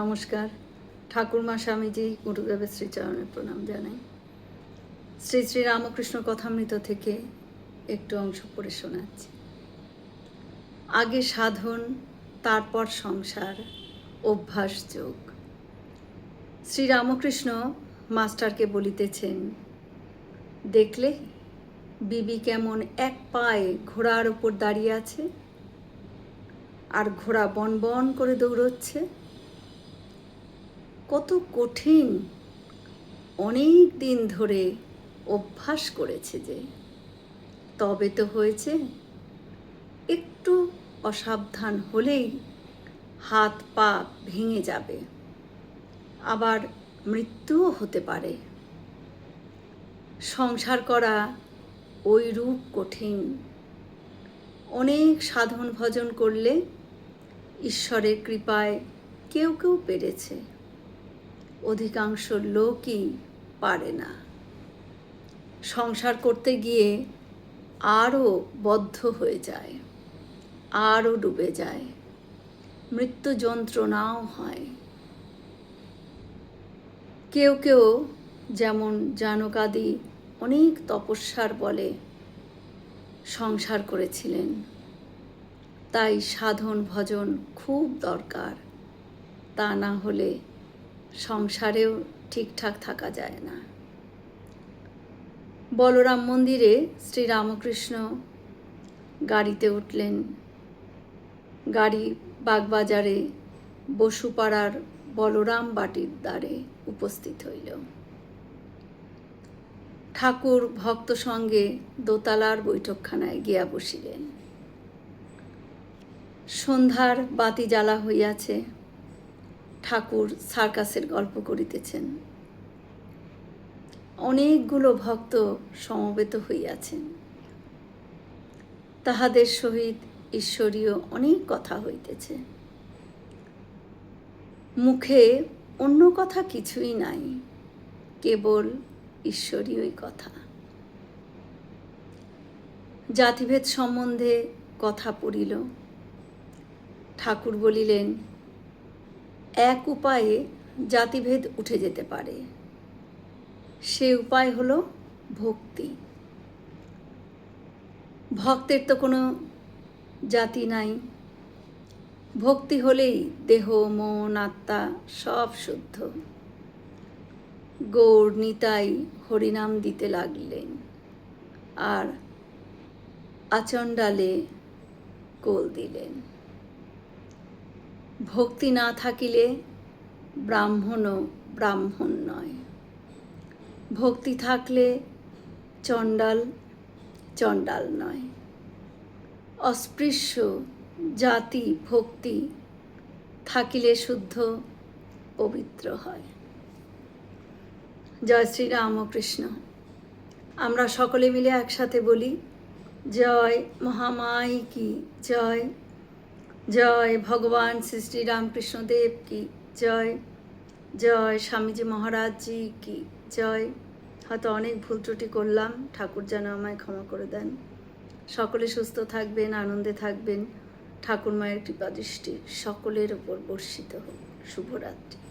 নমস্কার। ঠাকুরমা স্বামীজি গুরুদেবের শ্রীচরণের প্রণাম জানাই। শ্রী শ্রী রামকৃষ্ণ কথামৃত থেকে একটু অংশ পড়ে শোনাচ্ছি। আগে সাধন, তারপর সংসার, অভ্যাস যোগ। শ্রী রামকৃষ্ণ মাস্টারকে বলিতেছেন, দেখলে, বিবি কেমন এক পায়ে ঘোড়ার ওপর দাঁড়িয়ে আছে, আর ঘোড়া বন বন করে দৌড়চ্ছে। কত কঠিন অনেক দিন ধরে অভ্যাস করেছে যে। তবে তো হয়েছে, একটু অসাবধান হলেই হাত পা ভেঙে যাবে। আবার মৃত্যুও হতে পারে। সংসার করা ওই রূপ কঠিন। অনেক সাধন ভজন করলে ঈশ্বরের কৃপায় কেউ কেউ পেরেছে। অধিকাংশ লোকই পারে না। সংসার করতে গিয়ে আরও বদ্ধ হয়ে যায়, আরও ডুবে যায়, মৃত্যু যন্ত্রণাও হয়। কেউ কেউ যেমন জানকাদি অনেক তপস্যার বলে সংসার করেছিলেন, তাই সাধন ভজন খুব দরকার। তা না হলে সংসারেও ঠিকঠাক থাকা যায় না। বলরাম মন্দিরে শ্রী রামকৃষ্ণ গাড়িতে উঠলেন। গাড়ি বাগবাজারে বসুপাড়ার বলরাম বাটির দ্বারে উপস্থিত হইল। ঠাকুর ভক্ত সঙ্গে দোতলার বৈঠকখানায় গিয়া বসিলেন। সন্ধ্যার বাতি জ্বালা হইয়াছে। ঠাকুর সার্কাসের গল্প করিতেছেন। অনেকগুলো ভক্ত সমবেত হইয়াছেন। তাহাদের সহিত ঈশ্বরীয় অনেক কথা হইতেছে। মুখে অন্য কথা কিছুই নাই, কেবল ঈশ্বরীয়ই কথা। জাতিভেদ সম্বন্ধে কথা পড়িল। ঠাকুর বলিলেন এক উপায়ে জাতিভেদ উঠে যেতে পারে। সে উপায় হলো ভক্তি। ভক্তের তো কোনো জাতি নাই। ভক্তি হলেই দেহ, মন, আত্মা সব শুদ্ধ। গৌর নিতাই হরিনাম দিতে লাগলেন। আর আচণ্ডালে কোল দিলেন। ভক্তি না থাকিলে ব্রাহ্মণও ব্রাহ্মণ নয়। ভক্তি থাকলে চণ্ডাল চণ্ডাল নয়। অস্পৃশ্য জাতি ভক্তি থাকিলে শুদ্ধ পবিত্র হয়। জয় শ্রী রামকৃষ্ণ আমরা সকলে মিলে একসাথে বলি, জয় মহামাই কি জয় জয় ভগবান শ্রী শ্রী রামকৃষ্ণদেব কি জয়। জয় স্বামীজি মহারাজজি কি জয়। হয়তো অনেক ভুল ত্রুটি করলাম, ঠাকুর যেন আমায় ক্ষমা করে দেন। সকলে সুস্থ থাকবেন, আনন্দে থাকবেন ঠাকুর মায়ের কৃপাদৃষ্টি সকলের ওপর বর্ষিত হোক। শুভরাত্রি।